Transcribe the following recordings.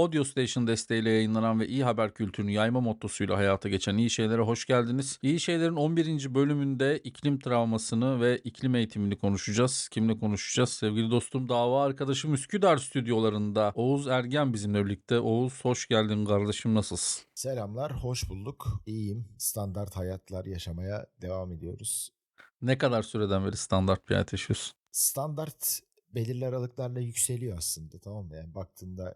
Podio Station desteğiyle yayınlanan ve iyi haber kültürünü yayma mottosuyla hayata geçen iyi şeylere hoş geldiniz. İyi şeylerin 11. bölümünde iklim travmasını ve iklim eğitimini konuşacağız. Kimle konuşacağız? Sevgili dostum dava arkadaşım Üsküdar stüdyolarında Oğuz Ergen bizimle birlikte. Oğuz hoş geldin kardeşim nasılsın? Selamlar, hoş bulduk. İyiyim. Standart hayatlar yaşamaya devam ediyoruz. Ne kadar süreden beri standart bir hayat yaşıyorsun? Standart belirli aralıklarla yükseliyor aslında tamam mı? Yani baktığında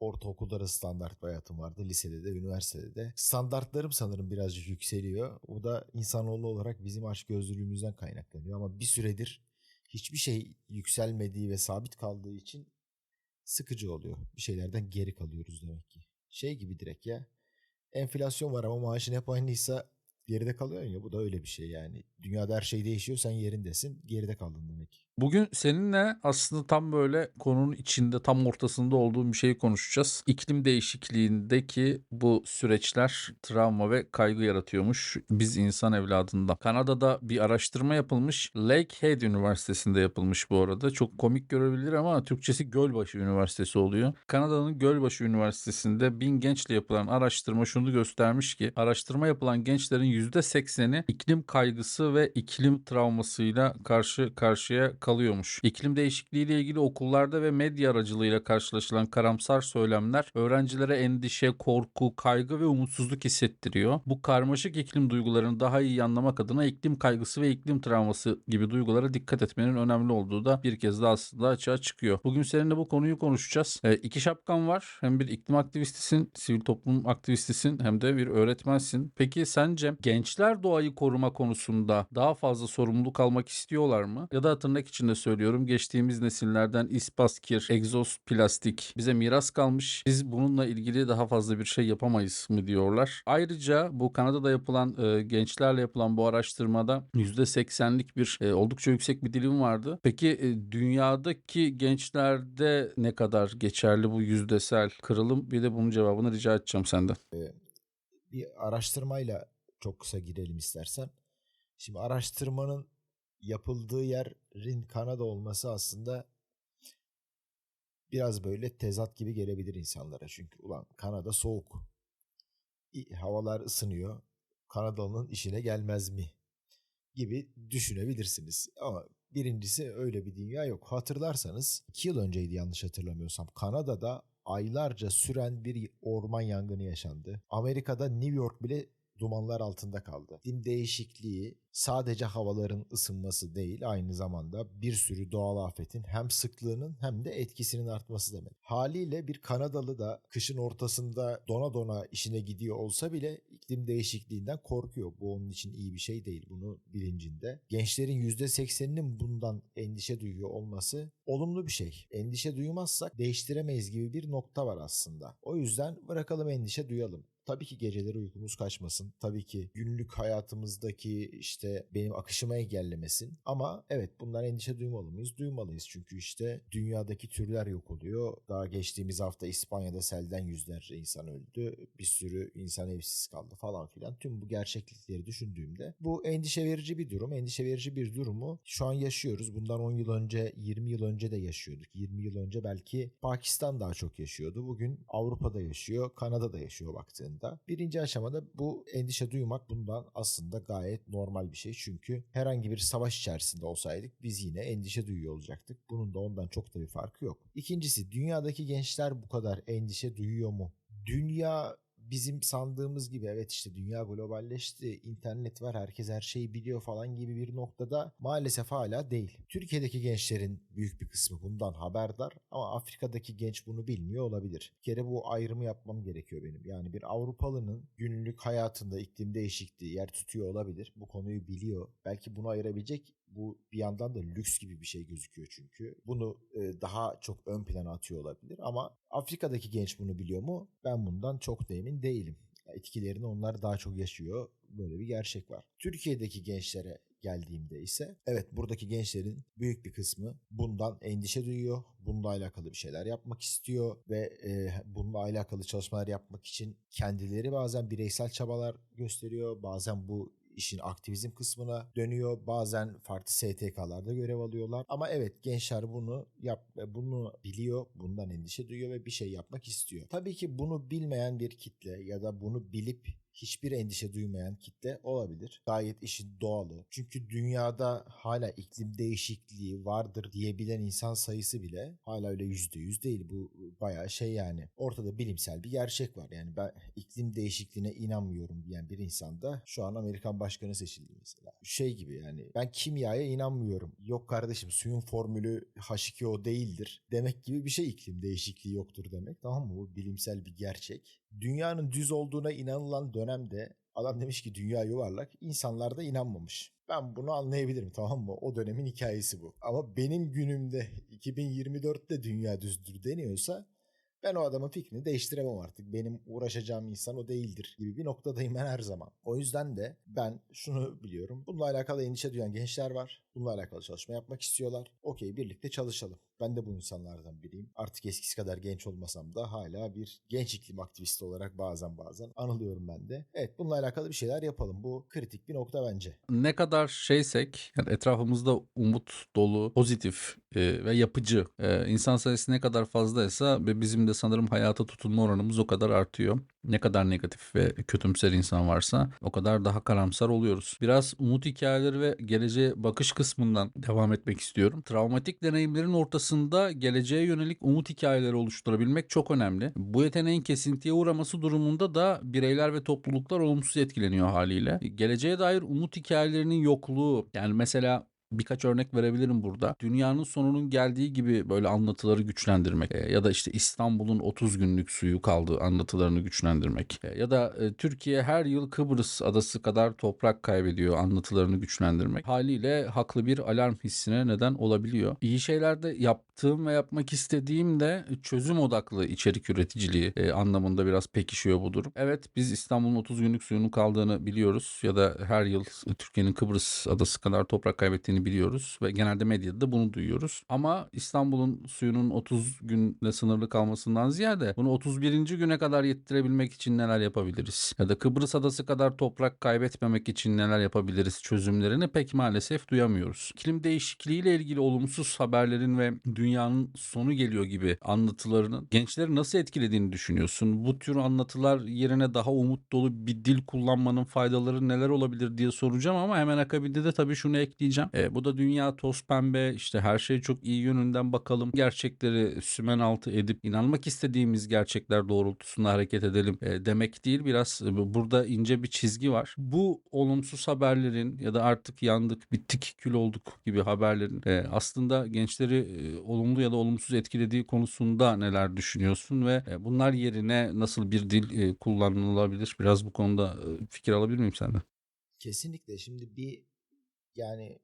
ortaokulda da standart bir hayatım vardı. Lisede de, üniversitede de. Standartlarım sanırım birazcık yükseliyor. O da insanoğlu olarak bizim aşk gözlülüğümüzden kaynaklanıyor. Ama bir süredir hiçbir şey yükselmediği ve sabit kaldığı için sıkıcı oluyor. Bir şeylerden geri kalıyoruz demek ki. Şey gibi direkt ya. Enflasyon var ama maaşın hep aynıysa geride kalıyorsun ya. Bu da öyle bir şey yani. Dünyada her şey değişiyor sen yerindesin. Geride kaldın demek. Bugün seninle aslında tam böyle konunun içinde tam ortasında olduğum bir şeyi konuşacağız. İklim değişikliğindeki bu süreçler travma ve kaygı yaratıyormuş biz insan evladında. Kanada'da bir araştırma yapılmış. Lakehead Üniversitesi'nde yapılmış bu arada. Çok komik görebilir ama Türkçesi Gölbaşı Üniversitesi oluyor. Kanada'nın Gölbaşı Üniversitesi'nde bin gençle yapılan araştırma şunu göstermiş ki araştırma yapılan gençlerin %80'i iklim kaygısı ve iklim travmasıyla karşı karşıya kalıyormuş. İklim değişikliği ile ilgili okullarda ve medya aracılığıyla karşılaşılan karamsar söylemler öğrencilere endişe, korku, kaygı ve umutsuzluk hissettiriyor. Bu karmaşık iklim duygularını daha iyi anlamak adına iklim kaygısı ve iklim travması gibi duygulara dikkat etmenin önemli olduğu da bir kez daha aslında açığa çıkıyor. Bugün seninle bu konuyu konuşacağız. E, iki şapkan var. Hem bir iklim aktivistisin, sivil toplum aktivistisin hem de bir öğretmensin. Peki sence gençler doğayı koruma konusunda daha fazla sorumluluk almak istiyorlar mı? Ya da tırnak içinde söylüyorum geçtiğimiz nesillerden ispaskir, egzoz plastik bize miras kalmış. Biz bununla ilgili daha fazla bir şey yapamayız mı diyorlar. Ayrıca bu Kanada'da yapılan e, gençlerle yapılan bu araştırmada %80'lik bir e, oldukça yüksek bir dilim vardı. Peki e, dünyadaki gençlerde ne kadar geçerli bu yüzdesel kırılım? Bir de bunun cevabını rica edeceğim senden. Bir araştırmayla çok kısa girelim istersen. Şimdi araştırmanın yapıldığı yerin Kanada olması aslında biraz böyle tezat gibi gelebilir insanlara. Çünkü ulan Kanada soğuk. Havalar ısınıyor. Kanadalı'nın işine gelmez mi? Gibi düşünebilirsiniz. Ama birincisi öyle bir dünya yok. Hatırlarsanız 2 yıl önceydi yanlış hatırlamıyorsam. Kanada'da aylarca süren bir orman yangını yaşandı. Amerika'da New York bile dumanlar altında kaldı. İklim değişikliği sadece havaların ısınması değil aynı zamanda bir sürü doğal afetin hem sıklığının hem de etkisinin artması demek. Haliyle bir Kanadalı da kışın ortasında dona dona işine gidiyor olsa bile iklim değişikliğinden korkuyor. Bu onun için iyi bir şey değil bunu bilincinde. Gençlerin %80'inin bundan endişe duyuyor olması olumlu bir şey. Endişe duymazsak değiştiremeyiz gibi bir nokta var aslında. O yüzden bırakalım endişe duyalım. Tabii ki geceleri uykumuz kaçmasın. Tabii ki günlük hayatımızdaki işte benim akışımı engellemesin. Ama evet bundan endişe duymalı mıyız? Duymalıyız. Çünkü işte dünyadaki türler yok oluyor. Daha geçtiğimiz hafta İspanya'da selden yüzlerce insan öldü. Bir sürü insan evsiz kaldı falan filan. Tüm bu gerçeklikleri düşündüğümde bu endişe verici bir durum. Endişe verici bir durumu şu an yaşıyoruz. Bundan 10 yıl önce, 20 yıl önce de yaşıyorduk. 20 yıl önce belki Pakistan daha çok yaşıyordu. Bugün Avrupa'da yaşıyor, Kanada'da yaşıyor baktığında. Birinci aşamada bu endişe duymak bundan aslında gayet normal bir şey. Çünkü herhangi bir savaş içerisinde olsaydık biz yine endişe duyuyor olacaktık. Bunun da ondan çok da bir farkı yok. İkincisi dünyadaki gençler bu kadar endişe duyuyor mu? Dünya bizim sandığımız gibi evet işte dünya globalleşti, internet var, herkes her şeyi biliyor falan gibi bir noktada maalesef hala değil. Türkiye'deki gençlerin büyük bir kısmı bundan haberdar ama Afrika'daki genç bunu bilmiyor olabilir. Bir kere bu ayrımı yapmam gerekiyor benim. Yani bir Avrupalının günlük hayatında iklim değişikliği yer tutuyor olabilir. Bu konuyu biliyor. Belki bunu ayırabilecek bu bir yandan da lüks gibi bir şey gözüküyor çünkü. Bunu e, daha çok ön plana atıyor olabilir ama Afrika'daki genç bunu biliyor mu? Ben bundan çok da emin değilim. Etkilerini onlar daha çok yaşıyor. Böyle bir gerçek var. Türkiye'deki gençlere geldiğimde ise evet buradaki gençlerin büyük bir kısmı bundan endişe duyuyor. Bununla alakalı bir şeyler yapmak istiyor ve e, bununla alakalı çalışmalar yapmak için kendileri bazen bireysel çabalar gösteriyor. Bazen bu işin aktivizm kısmına dönüyor. Bazen farklı STK'larda görev alıyorlar. Ama evet gençler bunu yap bunu biliyor, bundan endişe duyuyor ve bir şey yapmak istiyor. Tabii ki bunu bilmeyen bir kitle ya da bunu bilip hiçbir endişe duymayan kitle olabilir. Gayet işin doğalı. Çünkü dünyada hala iklim değişikliği vardır diyebilen insan sayısı bile hala öyle yüzde yüz değil. Bu bayağı şey yani. Ortada bilimsel bir gerçek var. Yani ben iklim değişikliğine inanmıyorum diyen bir insan da şu an Amerikan başkanı seçildi mesela. Şey gibi yani ben kimyaya inanmıyorum. Yok kardeşim suyun formülü H2O değildir. Demek gibi bir şey iklim değişikliği yoktur demek. Tamam mı? Bu bilimsel bir gerçek. Dünyanın düz olduğuna inanılan dönemde adam demiş ki dünya yuvarlak. İnsanlar da inanmamış. Ben bunu anlayabilirim tamam mı? O dönemin hikayesi bu. Ama benim günümde 2024'te dünya düzdür deniyorsa ben o adamın fikrini değiştiremem artık. Benim uğraşacağım insan o değildir gibi bir noktadayım ben her zaman. O yüzden de ben şunu biliyorum. Bununla alakalı endişe duyan gençler var. Bununla alakalı çalışma yapmak istiyorlar. Okey birlikte çalışalım. Ben de bu insanlardan biriyim. Artık eskisi kadar genç olmasam da hala bir genç iklim aktivisti olarak bazen bazen anılıyorum ben de. Evet bununla alakalı bir şeyler yapalım. Bu kritik bir nokta bence. Ne kadar şeysek yani etrafımızda umut dolu, pozitif e, ve yapıcı e, insan sayısı ne kadar fazlaysa ve bizim de sanırım hayata tutunma oranımız o kadar artıyor. Ne kadar negatif ve kötümser insan varsa o kadar daha karamsar oluyoruz. Biraz umut hikayeleri ve geleceğe bakış kısmından devam etmek istiyorum. Travmatik deneyimlerin ortasında geleceğe yönelik umut hikayeleri oluşturabilmek çok önemli. Bu yeteneğin kesintiye uğraması durumunda da bireyler ve topluluklar olumsuz etkileniyor haliyle. Geleceğe dair umut hikayelerinin yokluğu yani mesela birkaç örnek verebilirim burada. Dünyanın sonunun geldiği gibi böyle anlatıları güçlendirmek e, ya da işte İstanbul'un 30 günlük suyu kaldığı anlatılarını güçlendirmek e, ya da e, Türkiye her yıl Kıbrıs adası kadar toprak kaybediyor anlatılarını güçlendirmek haliyle haklı bir alarm hissine neden olabiliyor. İyi şeylerde yaptığım ve yapmak istediğim de çözüm odaklı içerik üreticiliği e, anlamında biraz pekişiyor bu durum. Evet biz İstanbul'un 30 günlük suyunun kaldığını biliyoruz ya da her yıl Türkiye'nin Kıbrıs adası kadar toprak kaybettiğini biliyoruz ve genelde medyada da bunu duyuyoruz. Ama İstanbul'un suyunun 30 günle sınırlı kalmasından ziyade bunu 31. güne kadar yettirebilmek için neler yapabiliriz? Ya da Kıbrıs adası kadar toprak kaybetmemek için neler yapabiliriz çözümlerini pek maalesef duyamıyoruz. İklim değişikliğiyle ilgili olumsuz haberlerin ve dünyanın sonu geliyor gibi anlatılarının gençleri nasıl etkilediğini düşünüyorsun? Bu tür anlatılar yerine daha umut dolu bir dil kullanmanın faydaları neler olabilir diye soracağım ama hemen akabinde de tabii şunu ekleyeceğim. E, bu da dünya toz pembe işte her şey çok iyi yönünden bakalım. Gerçekleri sümen altı edip inanmak istediğimiz gerçekler doğrultusunda hareket edelim e, demek değil. Biraz e, burada ince bir çizgi var. Bu olumsuz haberlerin ya da artık yandık, bittik, kül olduk gibi haberlerin e, aslında gençleri e, olumlu ya da olumsuz etkilediği konusunda neler düşünüyorsun ve e, bunlar yerine nasıl bir dil e, kullanılabilir? Biraz bu konuda e, fikir alabilir miyim senden? Kesinlikle. Şimdi bir yani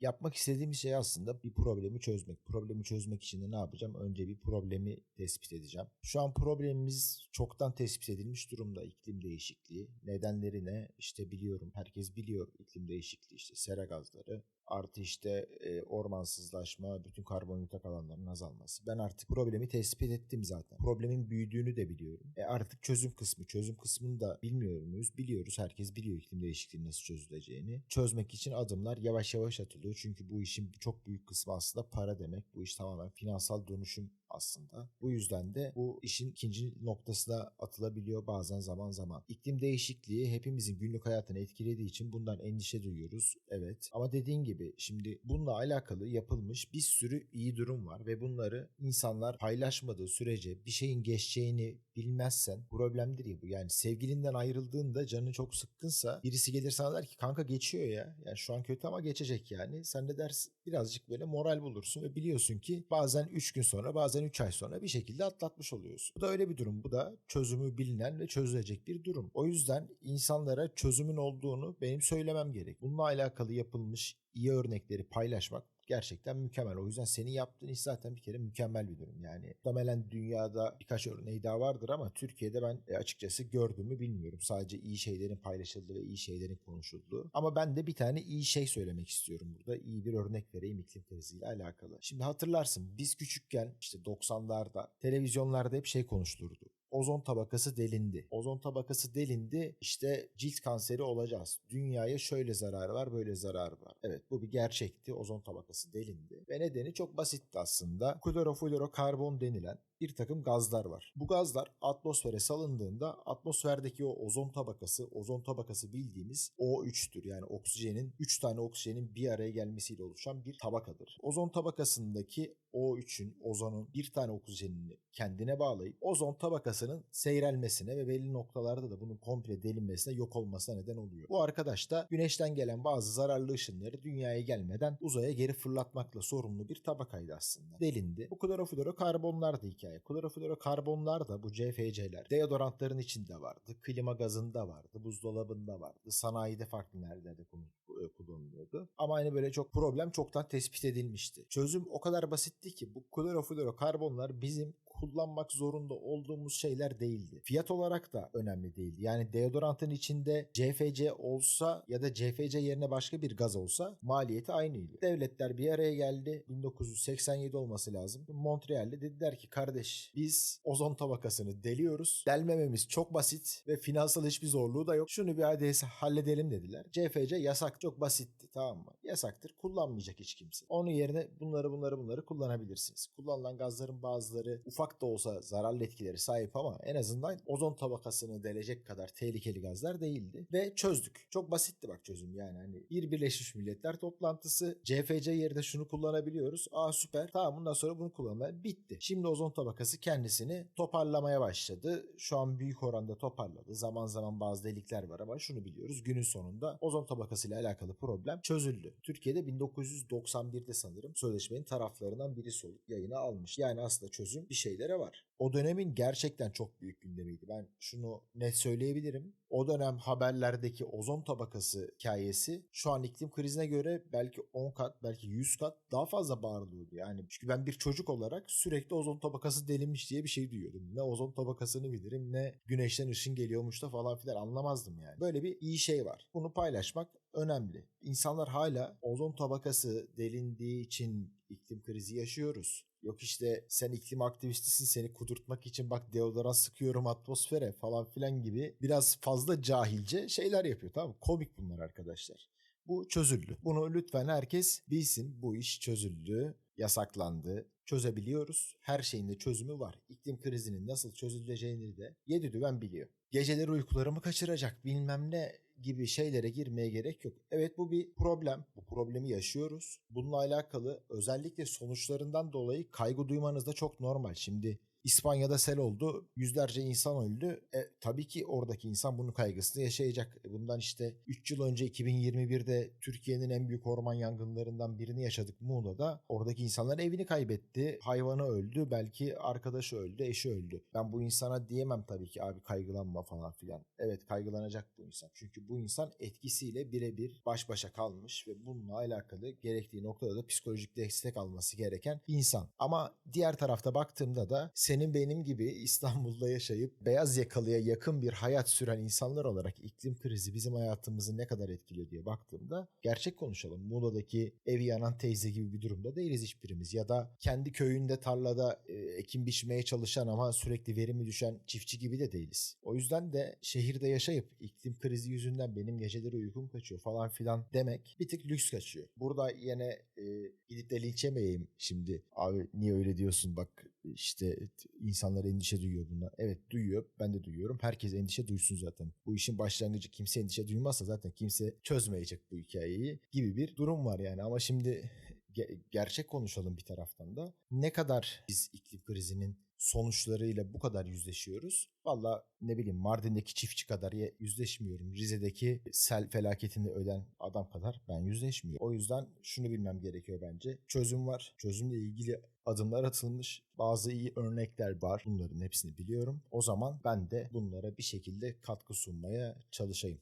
yapmak istediğim şey aslında bir problemi çözmek. Problemi çözmek için de ne yapacağım? Önce bir problemi tespit edeceğim. Şu an problemimiz çoktan tespit edilmiş durumda. İklim değişikliği. Nedenleri ne? İşte biliyorum. Herkes biliyor iklim değişikliği. İşte sera gazları, artı işte e, ormansızlaşma, bütün karbonhidrat alanlarının azalması. Ben artık problemi tespit ettim zaten. Problemin büyüdüğünü de biliyorum. E artık çözüm kısmı. Çözüm kısmını da bilmiyor muyuz? Biliyoruz. Herkes biliyor iklim değişikliği nasıl çözüleceğini. Çözmek için adımlar yavaş yavaş atılıyor. Çünkü bu işin çok büyük kısmı aslında para demek. Bu iş tamamen finansal dönüşüm aslında. Bu yüzden de bu işin ikinci noktasına atılabiliyor bazen zaman zaman. İklim değişikliği hepimizin günlük hayatını etkilediği için bundan endişe duyuyoruz. Evet. Ama dediğin gibi şimdi bununla alakalı yapılmış bir sürü iyi durum var ve bunları insanlar paylaşmadığı sürece bir şeyin geçeceğini bilmezsen problemdir ya bu. Yani sevgilinden ayrıldığında canın çok sıkkınsa birisi gelir sana der ki kanka geçiyor ya. Yani şu an kötü ama geçecek yani. Sen de dersin birazcık böyle moral bulursun ve biliyorsun ki bazen 3 gün sonra bazen 3 ay sonra bir şekilde atlatmış oluyorsun. Bu da öyle bir durum. Bu da çözümü bilinen ve çözülecek bir durum. O yüzden insanlara çözümün olduğunu benim söylemem gerek. Bununla alakalı yapılmış iyi örnekleri paylaşmak gerçekten mükemmel. O yüzden senin yaptığın iş zaten bir kere mükemmel bir durum. Yani muhtemelen dünyada birkaç örneği daha vardır ama Türkiye'de ben e, açıkçası gördüğümü bilmiyorum. Sadece iyi şeylerin paylaşıldığı ve iyi şeylerin konuşulduğu. Ama ben de bir tane iyi şey söylemek istiyorum burada. İyi bir örnek vereyim iklim kriziyle alakalı. Şimdi hatırlarsın biz küçükken işte 90'larda televizyonlarda hep şey konuşulurdu ozon tabakası delindi. Ozon tabakası delindi işte cilt kanseri olacağız. Dünyaya şöyle zararı var böyle zararı var. Evet bu bir gerçekti. Ozon tabakası delindi. Ve nedeni çok basitti aslında. Kloroflorokarbon denilen bir takım gazlar var. Bu gazlar atmosfere salındığında atmosferdeki o ozon tabakası, ozon tabakası bildiğimiz O3'tür. Yani oksijenin 3 tane oksijenin bir araya gelmesiyle oluşan bir tabakadır. Ozon tabakasındaki O3'ün, ozonun bir tane oksijenini kendine bağlayıp ozon tabakasının seyrelmesine ve belli noktalarda da bunun komple delinmesine yok olmasına neden oluyor. Bu arkadaş da güneşten gelen bazı zararlı ışınları dünyaya gelmeden uzaya geri fırlatmakla sorumlu bir tabakaydı aslında. Delindi. Bu kloroflorokarbonlar da hikaye. Kloroflorokarbonlar da bu CFC'ler deodorantların içinde vardı. Klima gazında vardı. Buzdolabında vardı. Sanayide farklı nerelerde kullan- kullanılıyordu. Ama hani böyle çok problem çoktan tespit edilmişti. Çözüm o kadar basitti ki bu kloroflorokarbonlar bizim kullanmak zorunda olduğumuz şeyler değildi. Fiyat olarak da önemli değildi. Yani deodorantın içinde CFC olsa ya da CFC yerine başka bir gaz olsa maliyeti aynıydı. Devletler bir araya geldi. 1987 olması lazım. Montreal'de dediler ki kardeş biz ozon tabakasını deliyoruz. Delmememiz çok basit ve finansal hiçbir zorluğu da yok. Şunu bir hadi halledelim dediler. CFC yasak. Çok basitti tamam mı? Yasaktır. Kullanmayacak hiç kimse. Onun yerine bunları bunları bunları kullanabilirsiniz. Kullanılan gazların bazıları ufak da olsa zararlı etkileri sahip ama en azından ozon tabakasını delecek kadar tehlikeli gazlar değildi. Ve çözdük. Çok basitti bak çözüm yani. Hani bir Birleşmiş Milletler toplantısı CFC yerine şunu kullanabiliyoruz. Aa süper. Tamam bundan sonra bunu kullanmaya bitti. Şimdi ozon tabakası kendisini toparlamaya başladı. Şu an büyük oranda toparladı. Zaman zaman bazı delikler var ama şunu biliyoruz. Günün sonunda ozon tabakasıyla alakalı problem çözüldü. Türkiye'de 1991'de sanırım sözleşmenin taraflarından birisi olup yayına almış. Yani aslında çözüm bir şeylere var. O dönemin gerçekten çok büyük gündemiydi. Ben şunu net söyleyebilirim. O dönem haberlerdeki ozon tabakası hikayesi şu an iklim krizine göre belki 10 kat belki 100 kat daha fazla bağırılıyordu. Yani çünkü ben bir çocuk olarak sürekli ozon tabakası delinmiş diye bir şey duyuyordum. Ne ozon tabakasını bilirim ne güneşten ışın geliyormuş da falan filan anlamazdım yani. Böyle bir iyi şey var. Bunu paylaşmak önemli. İnsanlar hala ozon tabakası delindiği için iklim krizi yaşıyoruz. Yok işte sen iklim aktivistisin seni kudurtmak için bak deodorant sıkıyorum atmosfere falan filan gibi biraz fazla cahilce şeyler yapıyor tamam mı? Komik bunlar arkadaşlar. Bu çözüldü. Bunu lütfen herkes bilsin. Bu iş çözüldü, yasaklandı. Çözebiliyoruz. Her şeyin de çözümü var. İklim krizinin nasıl çözüleceğini de yedi düven biliyor. Geceleri uykularımı kaçıracak bilmem ne gibi şeylere girmeye gerek yok. Evet bu bir problem. Bu problemi yaşıyoruz. Bununla alakalı özellikle sonuçlarından dolayı kaygı duymanız da çok normal. Şimdi İspanya'da sel oldu. Yüzlerce insan öldü. E, tabii ki oradaki insan bunun kaygısını yaşayacak. Bundan işte 3 yıl önce 2021'de Türkiye'nin en büyük orman yangınlarından birini yaşadık Muğla'da. Oradaki insanlar evini kaybetti. Hayvanı öldü. Belki arkadaşı öldü, eşi öldü. Ben bu insana diyemem tabii ki abi kaygılanma falan filan. Evet kaygılanacak bu insan. Çünkü bu insan etkisiyle birebir baş başa kalmış ve bununla alakalı gerektiği noktada da psikolojik destek alması gereken insan. Ama diğer tarafta baktığımda da senin benim gibi İstanbul'da yaşayıp beyaz yakalıya yakın bir hayat süren insanlar olarak iklim krizi bizim hayatımızı ne kadar etkiliyor diye baktığımda gerçek konuşalım. Muğla'daki evi yanan teyze gibi bir durumda değiliz hiçbirimiz. Ya da kendi köyünde tarlada e, ekim biçmeye çalışan ama sürekli verimi düşen çiftçi gibi de değiliz. O yüzden de şehirde yaşayıp iklim krizi yüzünden benim geceleri uykum kaçıyor falan filan demek bir tık lüks kaçıyor. Burada yine e, gidip de linç yemeyeyim şimdi. Abi niye öyle diyorsun bak işte insanlar endişe duyuyor bundan. Evet duyuyor. Ben de duyuyorum. Herkes endişe duysun zaten. Bu işin başlangıcı kimse endişe duymazsa zaten kimse çözmeyecek bu hikayeyi gibi bir durum var yani. Ama şimdi ge- gerçek konuşalım bir taraftan da. Ne kadar biz iklim krizinin sonuçlarıyla bu kadar yüzleşiyoruz. Valla ne bileyim Mardin'deki çiftçi kadar ye- yüzleşmiyorum. Rize'deki sel felaketini öden adam kadar ben yüzleşmiyorum. O yüzden şunu bilmem gerekiyor bence. Çözüm var. Çözümle ilgili adımlar atılmış. Bazı iyi örnekler var. Bunların hepsini biliyorum. O zaman ben de bunlara bir şekilde katkı sunmaya çalışayım.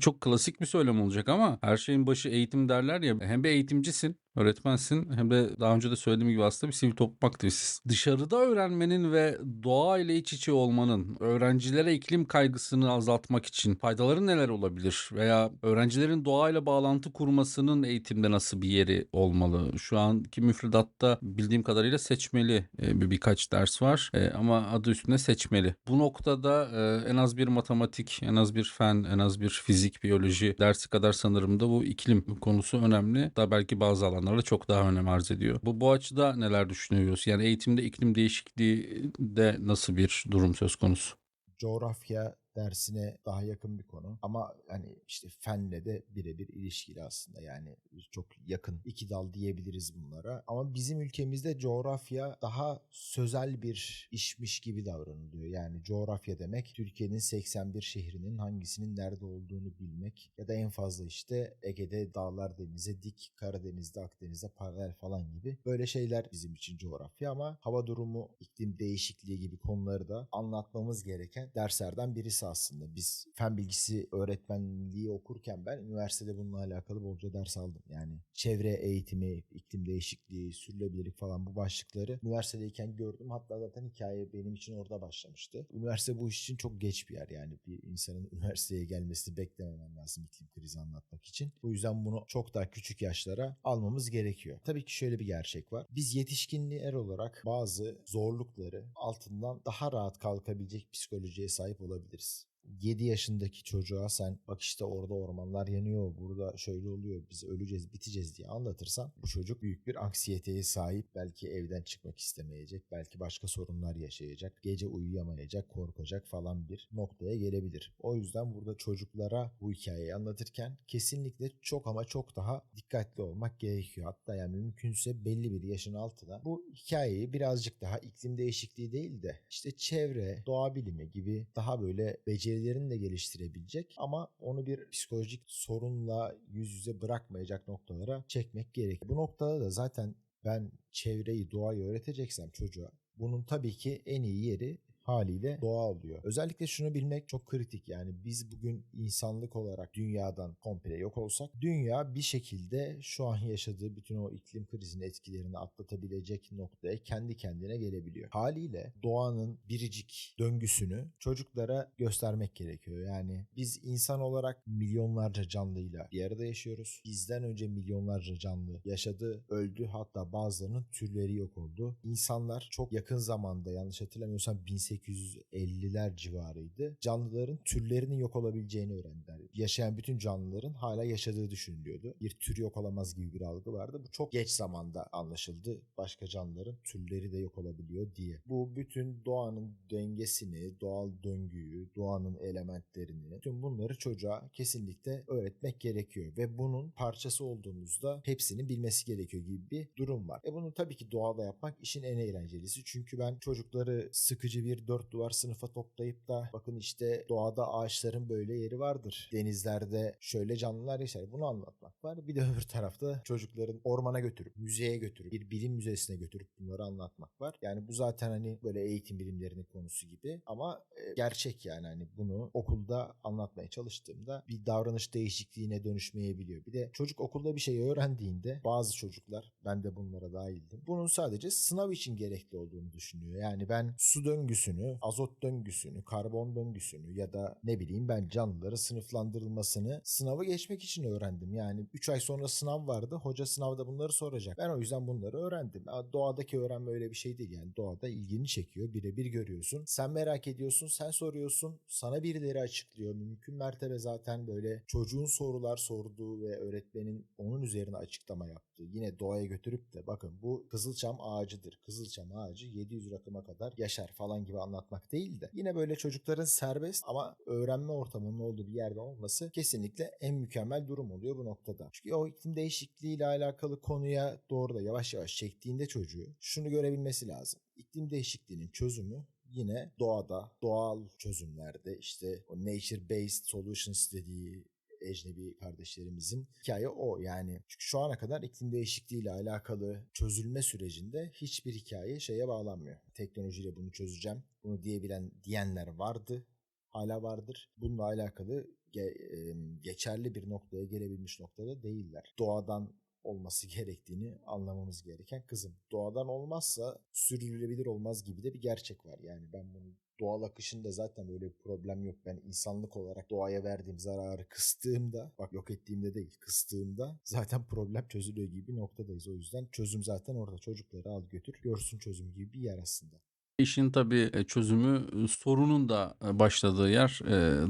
Çok klasik bir söylem olacak ama her şeyin başı eğitim derler ya. Hem bir eğitimcisin Öğretmensin hem de daha önce de söylediğim gibi aslında bir sivil toplum aktivistisin. Dışarıda öğrenmenin ve doğa ile iç içe olmanın öğrencilere iklim kaygısını azaltmak için faydaları neler olabilir? Veya öğrencilerin doğayla bağlantı kurmasının eğitimde nasıl bir yeri olmalı? Şu anki müfredatta bildiğim kadarıyla seçmeli e, bir birkaç ders var E, ama adı üstünde seçmeli. Bu noktada e, en az bir matematik, en az bir fen, en az bir fizik, biyoloji dersi kadar sanırım da bu iklim konusu önemli. Da belki bazı alanlarda çok daha önem arz ediyor. Bu bu açıda neler düşünüyoruz? Yani eğitimde iklim değişikliği de nasıl bir durum söz konusu? coğrafya dersine daha yakın bir konu. Ama hani işte fenle de birebir ilişkili aslında. Yani çok yakın iki dal diyebiliriz bunlara. Ama bizim ülkemizde coğrafya daha sözel bir işmiş gibi davranılıyor. Yani coğrafya demek Türkiye'nin 81 şehrinin hangisinin nerede olduğunu bilmek ya da en fazla işte Ege'de dağlar denize dik Karadeniz'de Akdeniz'de paralel falan gibi böyle şeyler bizim için coğrafya. Ama hava durumu iklim değişikliği gibi konuları da anlatmamız gereken derslerden birisi aslında. Biz fen bilgisi öğretmenliği okurken ben üniversitede bununla alakalı bolca ders aldım. Yani çevre eğitimi, iklim değişikliği, sürülebilirlik falan bu başlıkları üniversitedeyken gördüm. Hatta zaten hikaye benim için orada başlamıştı. Üniversite bu iş için çok geç bir yer. Yani bir insanın üniversiteye gelmesini beklememen lazım iklim krizi anlatmak için. O yüzden bunu çok daha küçük yaşlara almamız gerekiyor. Tabii ki şöyle bir gerçek var. Biz yetişkinler olarak bazı zorlukları altından daha rahat kalkabilecek psikolojiye sahip olabiliriz. 7 yaşındaki çocuğa sen bak işte orada ormanlar yanıyor, burada şöyle oluyor, biz öleceğiz, biteceğiz diye anlatırsan bu çocuk büyük bir anksiyeteye sahip. Belki evden çıkmak istemeyecek, belki başka sorunlar yaşayacak, gece uyuyamayacak, korkacak falan bir noktaya gelebilir. O yüzden burada çocuklara bu hikayeyi anlatırken kesinlikle çok ama çok daha dikkatli olmak gerekiyor. Hatta yani mümkünse belli bir yaşın altına bu hikayeyi birazcık daha iklim değişikliği değil de işte çevre, doğa bilimi gibi daha böyle beceri becerilerini de geliştirebilecek ama onu bir psikolojik sorunla yüz yüze bırakmayacak noktalara çekmek gerek. Bu noktada da zaten ben çevreyi, doğayı öğreteceksem çocuğa bunun tabii ki en iyi yeri haliyle doğa oluyor. Özellikle şunu bilmek çok kritik yani biz bugün insanlık olarak dünyadan komple yok olsak dünya bir şekilde şu an yaşadığı bütün o iklim krizinin etkilerini atlatabilecek noktaya kendi kendine gelebiliyor. Haliyle doğanın biricik döngüsünü çocuklara göstermek gerekiyor. Yani biz insan olarak milyonlarca canlıyla bir arada yaşıyoruz. Bizden önce milyonlarca canlı yaşadı, öldü hatta bazılarının türleri yok oldu. İnsanlar çok yakın zamanda yanlış hatırlamıyorsam 1800 1850'ler civarıydı. Canlıların türlerinin yok olabileceğini öğrendiler. Yaşayan bütün canlıların hala yaşadığı düşünülüyordu. Bir tür yok olamaz gibi bir algı vardı. Bu çok geç zamanda anlaşıldı. Başka canlıların türleri de yok olabiliyor diye. Bu bütün doğanın dengesini, doğal döngüyü, doğanın elementlerini, tüm bunları çocuğa kesinlikle öğretmek gerekiyor. Ve bunun parçası olduğumuzda hepsini bilmesi gerekiyor gibi bir durum var. E bunu tabii ki doğada yapmak işin en eğlencelisi. Çünkü ben çocukları sıkıcı bir dört duvar sınıfa toplayıp da bakın işte doğada ağaçların böyle yeri vardır. Denizlerde şöyle canlılar yaşar. Bunu anlatmak var. Bir de öbür tarafta çocukların ormana götürüp, müzeye götürüp, bir bilim müzesine götürüp bunları anlatmak var. Yani bu zaten hani böyle eğitim bilimlerinin konusu gibi ama e, gerçek yani hani bunu okulda anlatmaya çalıştığımda bir davranış değişikliğine dönüşmeyebiliyor. Bir de çocuk okulda bir şey öğrendiğinde bazı çocuklar ben de bunlara dahildim. Bunun sadece sınav için gerekli olduğunu düşünüyor. Yani ben su döngüsünü azot döngüsünü, karbon döngüsünü ya da ne bileyim ben canlıları sınıflandırılmasını sınavı geçmek için öğrendim. Yani 3 ay sonra sınav vardı. Hoca sınavda bunları soracak. Ben o yüzden bunları öğrendim. Doğadaki öğrenme öyle bir şey değil. Yani doğada ilgini çekiyor. Birebir görüyorsun. Sen merak ediyorsun. Sen soruyorsun. Sana birileri açıklıyor. Mümkün mertebe zaten böyle çocuğun sorular sorduğu ve öğretmenin onun üzerine açıklama yaptığı. Yine doğaya götürüp de bakın bu Kızılçam ağacıdır. Kızılçam ağacı 700 rakıma kadar yaşar falan gibi anlatmak değil de yine böyle çocukların serbest ama öğrenme ortamının olduğu bir yerde olması kesinlikle en mükemmel durum oluyor bu noktada. Çünkü o iklim değişikliği ile alakalı konuya doğru da yavaş yavaş çektiğinde çocuğu şunu görebilmesi lazım. İklim değişikliğinin çözümü yine doğada, doğal çözümlerde işte o nature based solutions dediği ecnebi kardeşlerimizin hikaye o yani. Çünkü şu ana kadar iklim değişikliği ile alakalı çözülme sürecinde hiçbir hikaye şeye bağlanmıyor. Teknolojiyle bunu çözeceğim. Bunu diyebilen diyenler vardı. Hala vardır. Bununla alakalı ge- geçerli bir noktaya gelebilmiş noktada değiller. Doğadan olması gerektiğini anlamamız gereken kızım. Doğadan olmazsa sürdürülebilir olmaz gibi de bir gerçek var. Yani ben bunu doğal akışında zaten böyle bir problem yok. Ben insanlık olarak doğaya verdiğim zararı kıstığımda, bak yok ettiğimde değil, kıstığımda zaten problem çözülüyor gibi bir noktadayız. O yüzden çözüm zaten orada. Çocukları al götür, görsün çözüm gibi bir yer aslında. İşin tabii e, çözümü e, sorunun da e, başladığı yer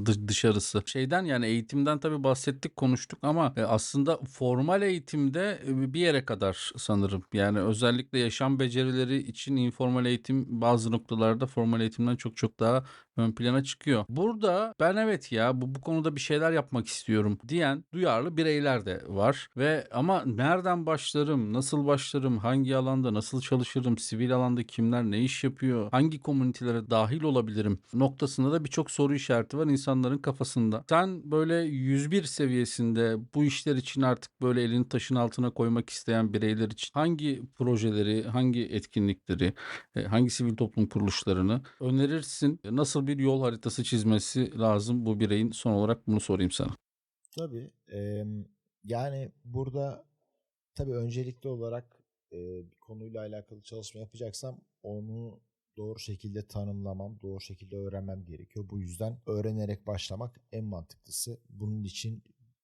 dı- dışarısı. Şeyden yani eğitimden tabii bahsettik konuştuk ama aslında formal eğitimde bir yere kadar sanırım. Yani özellikle yaşam becerileri için informal eğitim bazı noktalarda formal eğitimden çok çok daha ön plana çıkıyor. Burada ben evet ya bu, bu konuda bir şeyler yapmak istiyorum diyen duyarlı bireyler de var ve ama nereden başlarım, nasıl başlarım, hangi alanda nasıl çalışırım, sivil alanda kimler ne iş yapıyor, hangi komünitelere dahil olabilirim noktasında da birçok soru işareti var insanların kafasında. Sen böyle 101 seviyesinde bu işler için artık böyle elini taşın altına koymak isteyen bireyler için hangi projeleri, hangi etkinlikleri, e, hangi sivil toplum kuruluşlarını önerirsin? Nasıl bir yol haritası çizmesi lazım bu bireyin? Son olarak bunu sorayım sana. Tabii. em, yani burada tabii öncelikli olarak e, bir konuyla alakalı çalışma yapacaksam onu doğru şekilde tanımlamam, doğru şekilde öğrenmem gerekiyor. Bu yüzden öğrenerek başlamak en mantıklısı. Bunun için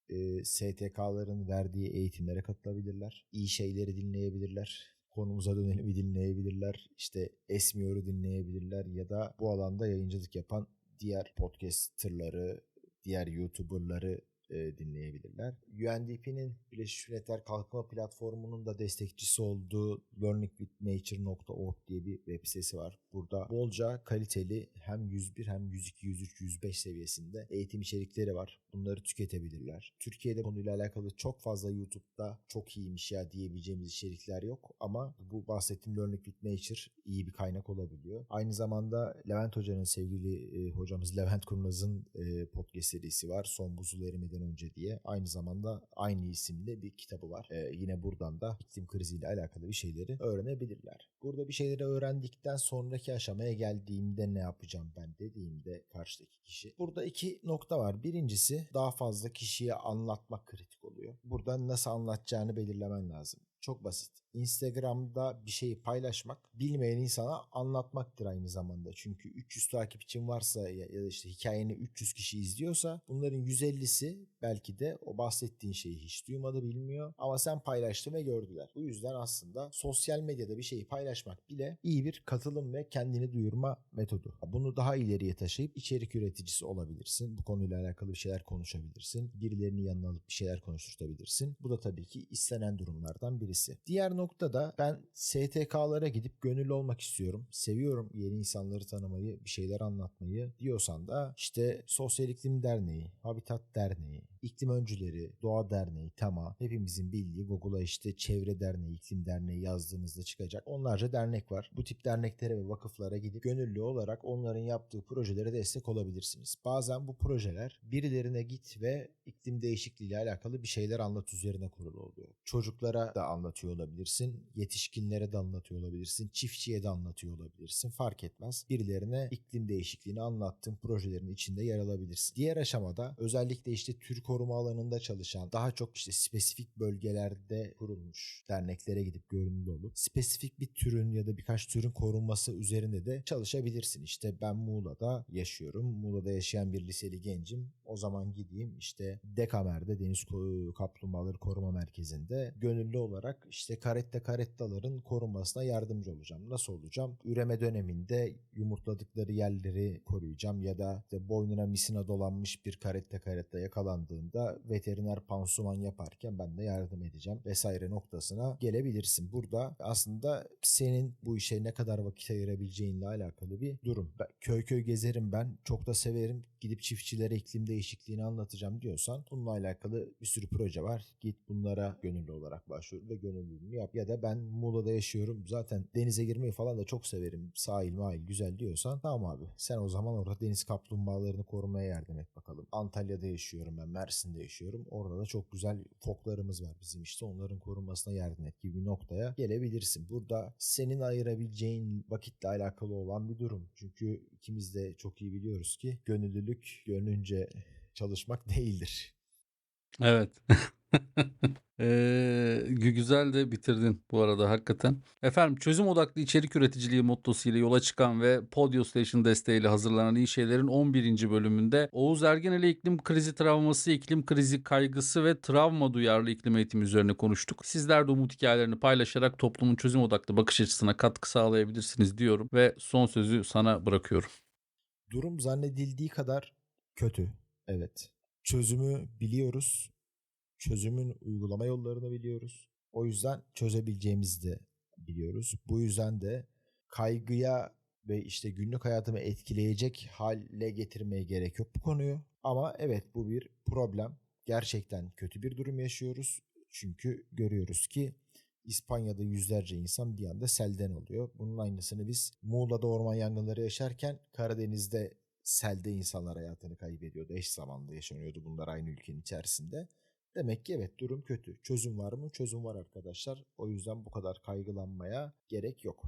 e, STK'ların verdiği eğitimlere katılabilirler. İyi şeyleri dinleyebilirler. Konumuza dönelim dinleyebilirler. İşte Esmiyor'u dinleyebilirler ya da bu alanda yayıncılık yapan diğer podcasterları, diğer YouTuber'ları e, dinleyebilirler. UNDP'nin Birleşmiş Milletler Kalkınma Platformu'nun da destekçisi olduğu learningwithnature.org diye bir web sitesi var. Burada bolca kaliteli hem 101 hem 102, 103, 105 seviyesinde eğitim içerikleri var. Bunları tüketebilirler. Türkiye'de konuyla alakalı çok fazla YouTube'da çok iyiymiş ya diyebileceğimiz içerikler yok ama bu bahsettiğim Learning with Nature iyi bir kaynak olabiliyor. Aynı zamanda Levent Hoca'nın sevgili e, hocamız Levent Kurnaz'ın e, podcast serisi var. Son buzul erimeden önce diye. Aynı zamanda aynı isimde bir kitabı var. E, yine buradan da iklim kriziyle alakalı bir şeyleri öğrenebilirler. Burada bir şeyleri öğrendikten sonraki aşamaya geldiğimde ne yapacağım ben dediğimde karşıdaki kişi. Burada iki nokta var. Birincisi daha fazla kişiye anlatmak kritik oluyor. Burada nasıl anlatacağını belirlemen lazım. Çok basit. Instagram'da bir şeyi paylaşmak bilmeyen insana anlatmaktır aynı zamanda. Çünkü 300 takipçin varsa ya da işte hikayeni 300 kişi izliyorsa bunların 150'si belki de o bahsettiğin şeyi hiç duymadı bilmiyor ama sen paylaştın ve gördüler. Bu yüzden aslında sosyal medyada bir şeyi paylaşmak bile iyi bir katılım ve kendini duyurma metodu. Bunu daha ileriye taşıyıp içerik üreticisi olabilirsin. Bu konuyla alakalı bir şeyler konuşabilirsin. Birilerinin yanına alıp bir şeyler konuşturabilirsin. Bu da tabii ki istenen durumlardan birisi. Diğer noktada ben STK'lara gidip gönüllü olmak istiyorum. Seviyorum yeni insanları tanımayı, bir şeyler anlatmayı diyorsan da işte Sosyal İklim Derneği, Habitat Derneği, İklim Öncüleri, Doğa Derneği, TEMA hepimizin bildiği Google'a işte Çevre Derneği, İklim Derneği yazdığınızda çıkacak. Onlarca dernek var. Bu tip derneklere ve vakıflara gidip gönüllü olarak onların yaptığı projelere destek olabilirsiniz. Bazen bu projeler birilerine git ve iklim değişikliği ile alakalı bir şeyler anlat üzerine kurulu oluyor. Çocuklara da anlatıyor olabilirsin, yetişkinlere de anlatıyor olabilirsin, çiftçiye de anlatıyor olabilirsin. Fark etmez. Birilerine iklim değişikliğini anlattığın projelerin içinde yer alabilirsin. Diğer aşamada özellikle işte tür koruma alanında çalışan daha çok işte spesifik bölgelerde kurulmuş derneklere gidip görünümlü olup spesifik bir türün ya da birkaç türün korunması üzerinde de çalışabilirsin. İşte ben Muğla'da yaşıyorum. Muğla'da yaşayan bir liseli gencim. O zaman gideyim işte Dekamer'de Deniz Kaplumbağaları Koruma Merkezi'nde gönüllü olarak işte karette karettaların korunmasına yardımcı olacağım. Nasıl olacağım? Üreme döneminde yumurtladıkları yerleri koruyacağım ya da işte boynuna misina dolanmış bir karette karetta yakalandığında veteriner pansuman yaparken ben de yardım edeceğim vesaire noktasına gelebilirsin. Burada aslında senin bu işe ne kadar vakit ayırabileceğinle alakalı bir durum. Ben, köy köy gezerim ben çok da severim gidip çiftçilere iklim değişikliğini anlatacağım diyorsan bununla alakalı bir sürü proje var. Git bunlara gönüllü olarak başvur ve gönüllülüğünü yap. Ya da ben Muğla'da yaşıyorum zaten denize girmeyi falan da çok severim. Sahil mahil güzel diyorsan tamam abi sen o zaman orada deniz kaplumbağalarını korumaya yardım et bakalım. Antalya'da yaşıyorum ben Mersin'de yaşıyorum. Orada da çok güzel foklarımız var bizim işte onların korunmasına yardım et gibi bir noktaya gelebilirsin. Burada senin ayırabileceğin vakitle alakalı olan bir durum. Çünkü ikimiz de çok iyi biliyoruz ki gönüllülük gönlünce çalışmak değildir. Evet. Gü güzel de bitirdin bu arada hakikaten. Efendim çözüm odaklı içerik üreticiliği mottosuyla yola çıkan ve Podio Station desteğiyle hazırlanan iyi şeylerin 11. bölümünde Oğuz Ergenel'e iklim krizi travması, iklim krizi kaygısı ve travma duyarlı iklim eğitimi üzerine konuştuk. Sizler de umut hikayelerini paylaşarak toplumun çözüm odaklı bakış açısına katkı sağlayabilirsiniz diyorum ve son sözü sana bırakıyorum. Durum zannedildiği kadar kötü. Evet. Çözümü biliyoruz. Çözümün uygulama yollarını biliyoruz. O yüzden çözebileceğimizi de biliyoruz. Bu yüzden de kaygıya ve işte günlük hayatımı etkileyecek hale getirmeye gerek yok bu konuyu. Ama evet bu bir problem. Gerçekten kötü bir durum yaşıyoruz. Çünkü görüyoruz ki İspanya'da yüzlerce insan bir anda selden oluyor. Bunun aynısını biz Muğla'da orman yangınları yaşarken Karadeniz'de selde insanlar hayatını kaybediyordu. Eş zamanlı yaşanıyordu bunlar aynı ülkenin içerisinde. Demek ki evet durum kötü. Çözüm var mı? Çözüm var arkadaşlar. O yüzden bu kadar kaygılanmaya gerek yok.